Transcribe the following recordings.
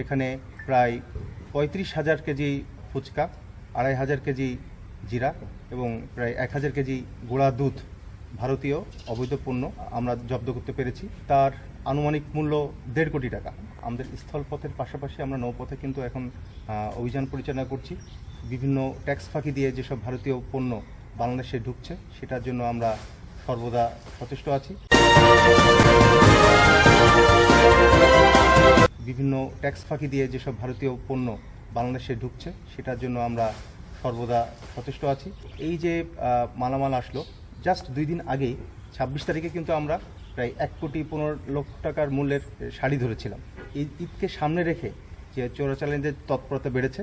সেখানে প্রায় পঁয়ত্রিশ হাজার কেজি ফুচকা, আড়াই হাজার কেজি জিরা এবং প্রায় এক হাজার কেজি গোড়া দুধ ভারতীয় অবৈধ পণ্য আমরা জব্দ করতে পেরেছি। তার আনুমানিক মূল্য দেড় কোটি টাকা। আমাদের স্থলপথের পাশাপাশি আমরা নৌপথে কিন্তু এখন অভিযান পরিচালনা করছি। বিভিন্ন ট্যাক্স ফাঁকি দিয়ে যেসব ভারতীয় পণ্য বাংলাদেশে ঢুকছে, সেটার জন্য আমরা সর্বদা সচেষ্ট আছি। বিভিন্ন ট্যাক্স ফাঁকি দিয়ে যেসব ভারতীয় পণ্য বাংলাদেশে ঢুকছে, সেটার জন্য আমরা সর্বদা সচেষ্ট আছি। এই যে মালামাল আসলো জাস্ট দুই দিন আগেই, ছাব্বিশ তারিখে কিন্তু আমরা প্রায় এক কোটি পনেরো লক্ষ টাকার মূল্যের শাড়ি ধরেছিলাম। এই ঈদকে সামনে রেখে যে চোরাচালানদের তৎপরতা বেড়েছে।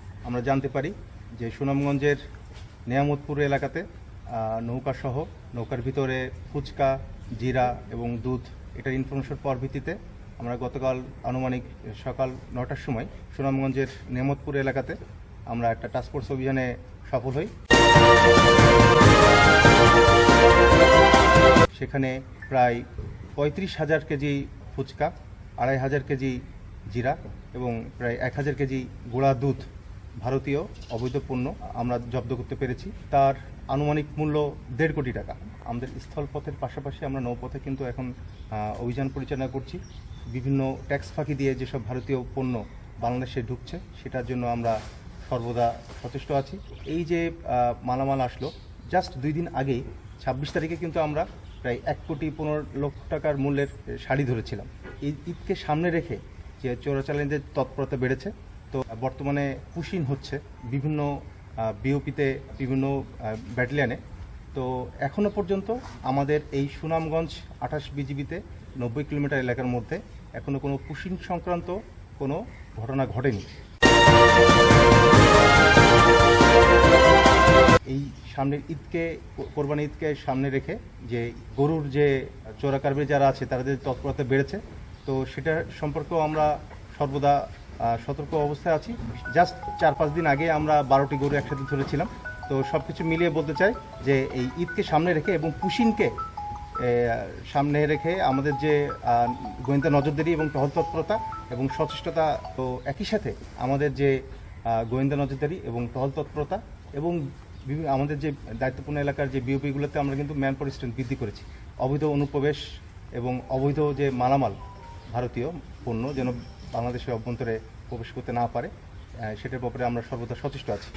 আমরা জানতে পারি যে সুনামগঞ্জের নিয়ামতপুর এলাকাতে নৌকাসহ নৌকার ভিতরে ফুচকা, জিরা এবং দুধ এটার ইনফরমেশন পাওয়ার ভিত্তিতে আমরা গতকাল আনুমানিক সকাল নটার সময় সুনামগঞ্জের নিয়ামতপুর এলাকাতে আমরা একটা টাস্কফোর্স অভিযানে সফল হই। সেখানে প্রায় পঁয়ত্রিশ হাজার কেজি ফুচকা, আড়াই হাজার কেজি জিরা এবং প্রায় এক হাজার কেজি গুঁড়া দুধ ভারতীয় অবৈধ পণ্য আমরা জব্দ করতে পেরেছি। তার আনুমানিক মূল্য দেড় কোটি টাকা। আমাদের স্থলপথের পাশাপাশি আমরা নৌপথে কিন্তু এখন অভিযান পরিচালনা করছি। বিভিন্ন ট্যাক্স ফাঁকি দিয়ে যেসব ভারতীয় পণ্য বাংলাদেশে ঢুকছে, সেটার জন্য আমরা সর্বদা সচেষ্ট আছি। এই যে মালামাল আসলো, জাস্ট দুই দিন আগেই, ছাব্বিশ তারিখে কিন্তু আমরা প্রায় এক কোটি পনেরো লক্ষ টাকার মূল্যের শাড়ি ধরেছিলাম। এই ঈদকে সামনে রেখে যে চোরাচালানদের তৎপরতা বেড়েছে তো বর্তমানে পুশিন হচ্ছে বিভিন্ন বিওপিতে বিভিন্ন ব্যাটালিয়ানে। তো এখনও পর্যন্ত আমাদের এই সুনামগঞ্জ আঠাশ বিজিবিতে নব্বই কিলোমিটার এলাকার মধ্যে এখনও কোনো পুশিন সংক্রান্ত কোনো ঘটনা ঘটেনি। এই সামনের ঈদকে কোরবানি ঈদকে সামনে রেখে যে গরুর যে চোরাকারবে যারা আছে, তাদের তৎপরতা বেড়েছে, তো সেটা সম্পর্কেও আমরা সর্বদা সতর্ক অবস্থায় আছি। জাস্ট চার পাঁচ দিন আগে আমরা বারোটি গরু একসাথে ধরেছিলাম। তো সব কিছু মিলিয়ে বলতে চাই যে এই ঈদকে সামনে রেখে এবং পুশিনকে সামনে রেখে আমাদের যে গোয়েন্দা নজরদারি এবং টহল তৎপরতা এবং সচেষ্টতা, তো একই সাথে আমাদের যে গোয়েন্দা নজরদারি এবং টহল তৎপরতা এবং আমাদের যে দায়িত্বপূর্ণ এলাকার যে বিওপিগুলোতে আমরা কিন্তু ম্যান পাওয়ার স্ট্রেন্থ বৃদ্ধি করেছি। অবৈধ অনুপ্রবেশ এবং অবৈধ যে মালামাল, ভারতীয় পণ্য যেন বাংলাদেশের অভ্যন্তরে প্রবেশ করতে না পারে সেটার ব্যাপারে আমরা সর্বদা সচেষ্ট আছি।